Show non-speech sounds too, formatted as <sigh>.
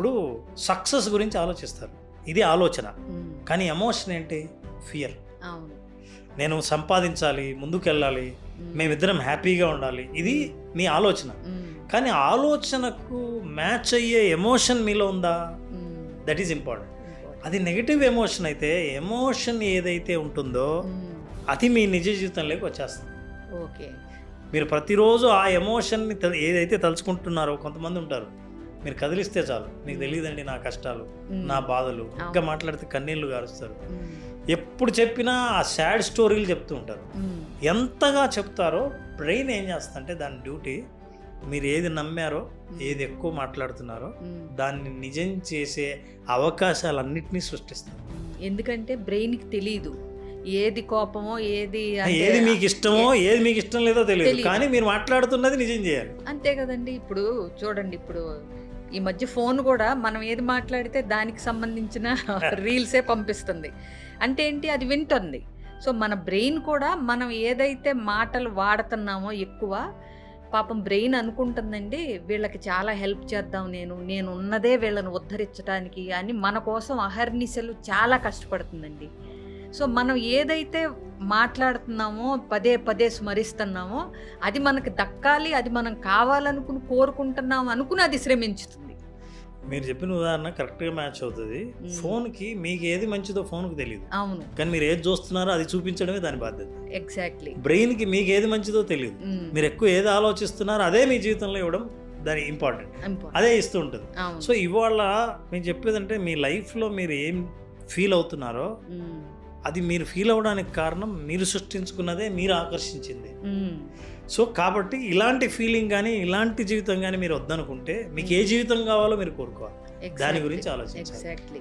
అప్పుడు సక్సెస్ గురించి ఆలోచిస్తారు. ఇది ఆలోచన. కానీ ఎమోషన్ ఏంటి? ఫియర్. నేను సంపాదించాలి ముందుకెళ్ళాలి మేమిద్దరం హ్యాపీగా ఉండాలి. ఇది మీ ఆలోచన. కానీ ఆలోచనకు మ్యాచ్ అయ్యే ఎమోషన్ మీలో ఉందా? That is important. అది నెగిటివ్ ఎమోషన్ అయితే ఎమోషన్ ఏదైతే ఉంటుందో అది మీ నిజ జీవితంలోకి వచ్చేస్తుంది. ఓకే. మీరు ప్రతిరోజు ఆ ఎమోషన్ని ఏదైతే తలుచుకుంటున్నారో కొంతమంది ఉంటారు. మీరు కదిలిస్తే చాలు. మీకు తెలియదండి నా కష్టాలు నా బాధలు. ఇంకా మాట్లాడితే కన్నీళ్ళు గారుస్తారు. ఎప్పుడు చెప్పినా ఆ సాడ్ స్టోరీలు చెప్తూ ఉంటారు. ఎంతగా చెప్తారో బ్రెయిన్ ఏం చేస్తుందంటే దాని డ్యూటీ మీరు ఏది నమ్మారో ఏది ఎక్కువ మాట్లాడుతున్నారో దాన్ని నిజం చేసే అవకాశాలన్నింటినీ సృష్టిస్తుంది. ఎందుకంటే బ్రెయిన్కి తెలియదు ఏది కోపమో ఏది ఏది మీకు ఇష్టమో ఏది మీకు ఇష్టం లేదో తెలియదు. కానీ మీరు మాట్లాడుతున్నది నిజం చేయాలి. అంతే కదండి. ఇప్పుడు చూడండి ఇప్పుడు ఈ మధ్య ఫోన్ కూడా మనం ఏది మాట్లాడితే దానికి సంబంధించిన <laughs> రీల్సే పంపిస్తుంది. అంటే ఏంటి? అది వింటుంది. సో మన బ్రెయిన్ కూడా మనం ఏదైతే మాటలు వాడుతున్నామో ఎక్కువ పాపం బ్రెయిన్ అనుకుంటుందండి వీళ్ళకి చాలా హెల్ప్ చేద్దాం నేను నేను ఉన్నదే వీళ్ళని ఉద్ధరించడానికి అని మన కోసం అహర్నిశలు చాలా కష్టపడుతుందండి. సో మనం ఏదైతే మాట్లాడుతున్నామో పదే పదే స్మరిస్తున్నామో అది మనకు దక్కాలి అది మనం కావాలనుకుని కోరుకుంటున్నాం అనుకుని అది శ్రమించుతుంది. మీరు చెప్పిన ఉదాహరణ కరెక్ట్గా మ్యాచ్ అవుతుంది. మ్మ్. ఫోన్కి మీకు ఏది మంచిదో ఫోన్కి తెలియదు అవును. కానీ మీరు ఏది చూస్తున్నారో అది చూపించడమే దాని బాధ్యత. ఎగ్జాక్ట్లీ బ్రెయిన్కి మీకు ఏది మంచిదో తెలియదు మీరు ఎక్కువ ఏది ఆలోచిస్తున్నారో అదే మీ జీవితంలో ఇవ్వడం దాని ఇంపార్టెంట్ అదే ఇస్తూ ఉంటుంది. సో ఇవాళ నేను చెప్పేదంటే మీ లైఫ్లో మీరు ఏం ఫీల్ అవుతున్నారో అది మీరు ఫీల్ అవ్వడానికి కారణం మీరు సృష్టించుకున్నదే మీరు ఆకర్షించింది. సో కాబట్టి ఇలాంటి ఫీలింగ్ కానీ ఇలాంటి జీవితం కానీ మీరు వద్దనుకుంటే మీకు ఏ జీవితం కావాలో మీరు కోరుకోవాలి. దాని గురించి ఆలోచించాలి.